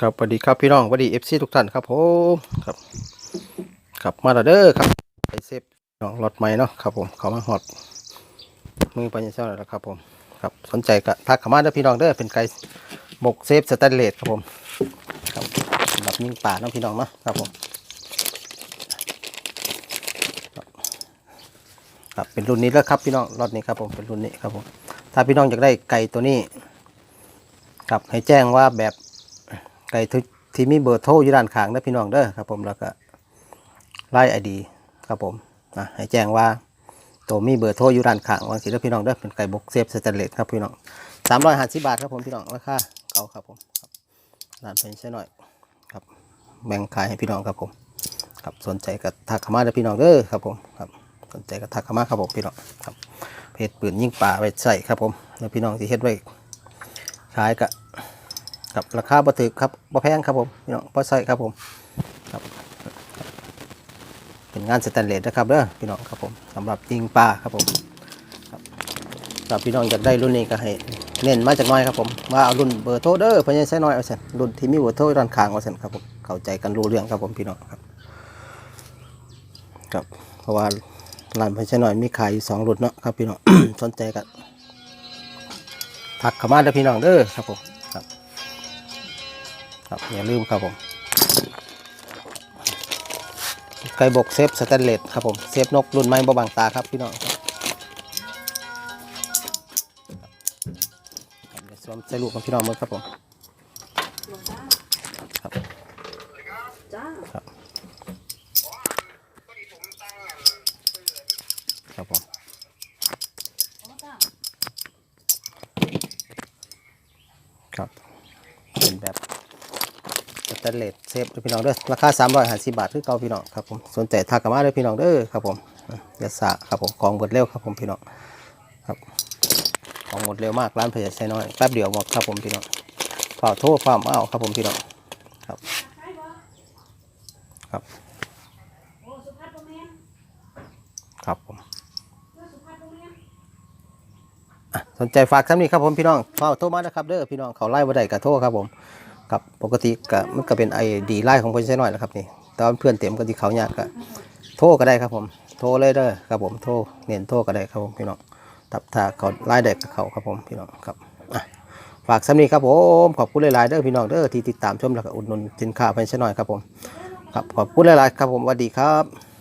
ครับสวัสดีครับพี่น้องสวัสดีเอฟซีทุกท่านครับผมครับครับมาแล้วเด้อครับไปเซฟน้องรถใหม่เนาะครับผมเขามาฮอดมือปัญญาเจ้าแล้วครับผมครับสนใจก็ทักเข้ามาเด้อพี่น้องเด้อเป็นไก่บกเซฟสแตนเลสครับผมครับสำหรับยิงป่าเน้องพี่น้องเนาะครับผมครับครับเป็นรุ่นนี้แล้วครับพี่น้องรถนี้ครับผมเป็นรุ่นนี้ครับผมถ้าพี่น้องอยากได้ไก่ตัวนี้ครับให้แจ้งว่าแบบ ไก่ที่มีเบอร์โทรอยู่ด้านข้างนะพี่น้องเด้อครับผมแล้วก็ไล่ไอดีครับผมนะให้แจ้งว่าตัวมีเบอร์โทรอยู่ด้านข้างวางสิเด้อพี่น้องเด้อเป็นไก่บกเซฟสแตนเลสครับพี่น้องสามร้อยห้าสิบบาทครับผมพี่น้องราคาเก่าครับผมครับร้านเป็นใช่หน่อยครับแบ่งขายให้พี่น้องครับผมครับสนใจก็ทักขมาเด้อพี่น้องเด้อครับผมครับสนใจก็ทักขมาครับผมพี่น้องครับเพจปืนยิงป่าไว้ใส่ครับผมแล้วพี่น้องที่เฮ็ดไว้ขายก็ ครับราคาบ่ถือครับบ่แพงครับผมพี่น้องบ่ใส่ครับผมครับเป็นงานสแตนเลสนะครับเด้อพี่น้องครับผมสำหรับยิงปลาครับผมครับสำหรับพี่น้องอยากได้รุ่นนี้ก็ให้เน้นมาจากน้อยครับผมว่าเอารุ่นเบอร์โทรเด้อเพิ่นจะใช้น้อยเอาซั่นรุ่นที่มีเบอร์โทรด้านข้างเอาซั่นครับผมเข้าใจกันรู้เรื่องครับผมพี่น้องครับครับเพราะว่าร้านเพิ่นใช้น้อยมีขายอยู่สองรุ่นเนาะครับพี่น้องสนใจก็ทักเข้ามาเด้อพี่น้องเด้อครับผม ครับอย่าลืมครับผมไก่บกเซฟสแตนเลสครับผมเซฟนกรุ่นใหม่บ่บังตาครับพี่น้องเดี๋ยวสวมใส่ลูกของพี่น้องมือครับผมครับครับครับผมครับเป็นแบบ ตนเลสเซฟด้อพี่น้องเด้อราคา350บาทคือเก่าพี่น้องครับผมสนใจทักกันมาเด้อพี่น้องเด้อครับผมอะอย่าสะครับผมของหมดเร็วครับผมพี่น้องครับของหมดเร็วมากร้านเพจใช้น้อยแป๊บเดียวหมดครับผมพี่น้องฝากโทษความเอาครับผมพี่น้องครับครับครับผมสนใจฝากซ้ำนี้ครับผมพี่น้องฝากโทรมานะครับเด้อพี่น้องเขาไล่บ่ได้กับโทรครับผม ครับปกติก็มันก็เป็นไอดีไล่ของเพจใช้น้อยนะครับนี่ตอนเพื่อนเต็มก็ที่เขายากก็โทรก็ได้ครับผมโทรเลยเด้อครับผมโทรเน้นโทรก็ได้ครับผมพี่น้องตับถ้าเขาไล่เด็กกับเขาครับผมพี่น้องครับฝากสำนีครับผมขอบคุณหลายๆเด้อพี่น้องเด้อที่ติดตามชมแล้วก็อุดหนุนสินค้าเพิ่นช่หน่อยครับผมครับขอบคุณหลายๆครับผมสวัสดีครับ